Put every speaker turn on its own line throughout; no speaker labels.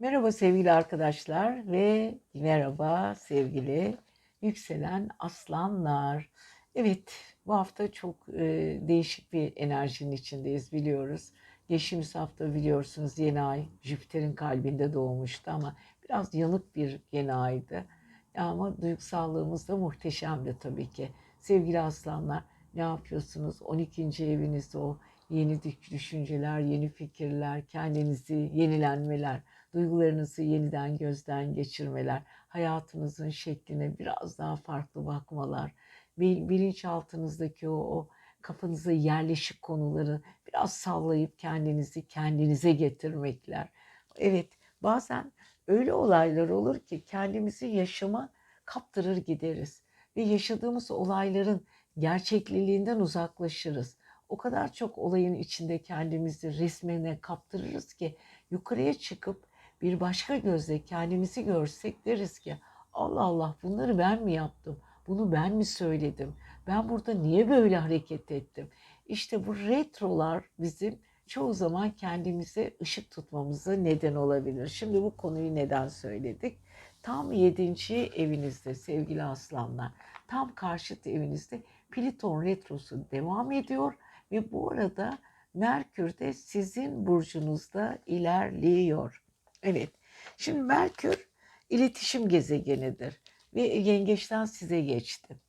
Merhaba sevgili arkadaşlar ve merhaba sevgili yükselen aslanlar. Evet bu hafta çok e, değişik bir enerjinin içindeyiz biliyoruz. Geçtiğimiz hafta biliyorsunuz yeni ay Jüpiter'in kalbinde doğmuştu ama biraz yanık bir yeni aydı. Ama duygusallığımız da muhteşemdi tabii ki. Sevgili aslanlar ne yapıyorsunuz? 12. evinizde o yeni düşünceler, yeni fikirler, kendinizi yenilenmeler duygularınızı yeniden gözden geçirmeler, hayatınızın şekline biraz daha farklı bakmalar, bilinçaltınızdaki o, o kafanıza yerleşik konuları biraz sallayıp kendinizi kendinize getirmekler. Evet, bazen öyle olaylar olur ki kendimizi yaşama kaptırır gideriz ve yaşadığımız olayların gerçekliliğinden uzaklaşırız. O kadar çok olayın içinde kendimizi resmine kaptırırız ki yukarıya çıkıp bir başka gözle kendimizi görsek deriz ki Allah Allah bunları ben mi yaptım? Bunu ben mi söyledim? Ben burada niye böyle hareket ettim? İşte bu retrolar bizim çoğu zaman kendimize ışık tutmamıza neden olabilir. Şimdi bu konuyu neden söyledik? Tam yedinci evinizde sevgili aslanlar, tam karşıt evinizde Pliton retrosu devam ediyor ve bu arada Merkür de sizin burcunuzda ilerliyor. Evet. Şimdi Merkür iletişim gezegenidir ve yengeçten size geçti.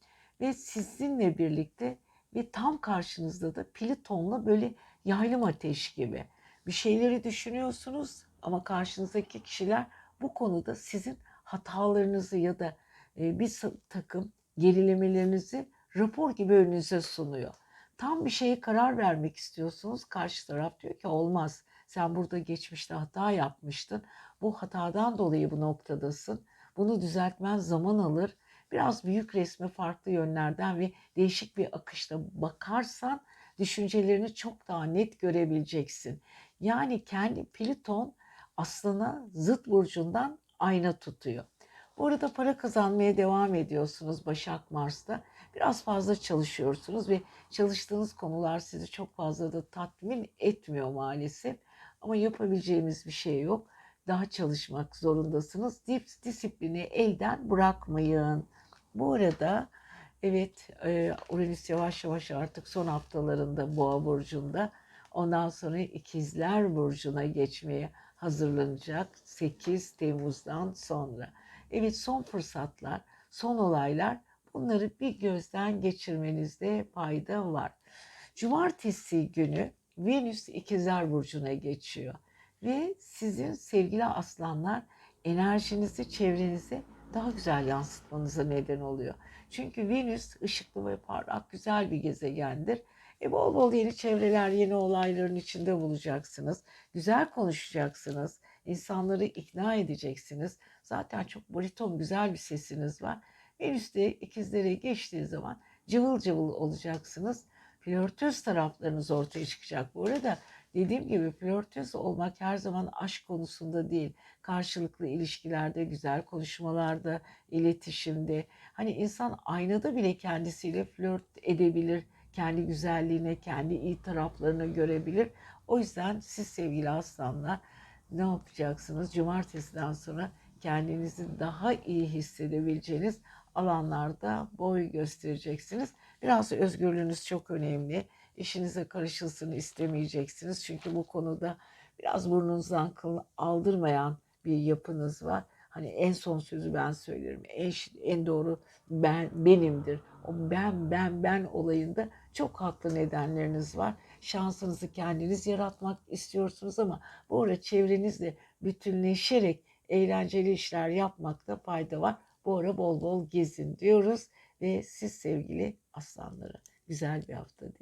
Ve sizinle birlikte ve tam karşınızda da Plüton'la böyle yaylım ateş gibi bir şeyleri düşünüyorsunuz ama karşınızdaki kişiler bu konuda sizin hatalarınızı ya da e, bir takım gerilemelerinizi rapor gibi önünüze sunuyor. Tam bir şeye karar vermek istiyorsunuz. Karşı taraf diyor ki olmaz. Sen burada geçmişte hata yapmıştın. Bu hatadan dolayı bu noktadasın. Bunu düzeltmen zaman alır. Biraz büyük resme farklı yönlerden ve değişik bir akışta bakarsan düşüncelerini çok daha net görebileceksin. Yani kendi Plüton aslına zıt burcundan ayna tutuyor. Bu arada para kazanmaya devam ediyorsunuz Başak Mars'ta. Biraz fazla çalışıyorsunuz ve çalıştığınız konular sizi çok fazla da tatmin etmiyor maalesef. Ama yapabileceğimiz bir şey yok. Daha çalışmak zorundasınız. Disiplini elden bırakmayın. Bu arada evet e, Uranüs yavaş yavaş artık son haftalarında Boğa burcunda. Ondan sonra İkizler burcuna geçmeye hazırlanacak 8 Temmuz'dan sonra. Evet son fırsatlar, son olaylar bunları bir gözden geçirmenizde fayda var. Cumartesi günü Venüs ikizler burcuna geçiyor. Ve sizin sevgili aslanlar enerjinizi çevrenize daha güzel yansıtmanıza neden oluyor. Çünkü Venüs ışıklı ve parlak güzel bir gezegendir. E bol bol yeni çevreler, yeni olayların içinde bulacaksınız. Güzel konuşacaksınız. İnsanları ikna edeceksiniz. Zaten çok bariton güzel bir sesiniz var. Venüs de ikizlere geçtiği zaman cıvıl cıvıl olacaksınız flörtöz taraflarınız ortaya çıkacak. Bu arada dediğim gibi flörtöz olmak her zaman aşk konusunda değil. Karşılıklı ilişkilerde, güzel konuşmalarda, iletişimde. Hani insan aynada bile kendisiyle flört edebilir. Kendi güzelliğine, kendi iyi taraflarını görebilir. O yüzden siz sevgili aslanlar ne yapacaksınız? Cumartesiden sonra kendinizi daha iyi hissedebileceğiniz alanlarda boy göstereceksiniz. Biraz özgürlüğünüz çok önemli. İşinize karışılsın istemeyeceksiniz. Çünkü bu konuda biraz burnunuzdan kıl aldırmayan bir yapınız var. Hani en son sözü ben söylerim. En, en doğru ben benimdir. O ben ben ben olayında çok haklı nedenleriniz var. Şansınızı kendiniz yaratmak istiyorsunuz ama bu arada çevrenizle bütünleşerek eğlenceli işler yapmakta fayda var. Bu ara bol bol gezin diyoruz ve siz sevgili aslanlara güzel bir hafta diliyorum.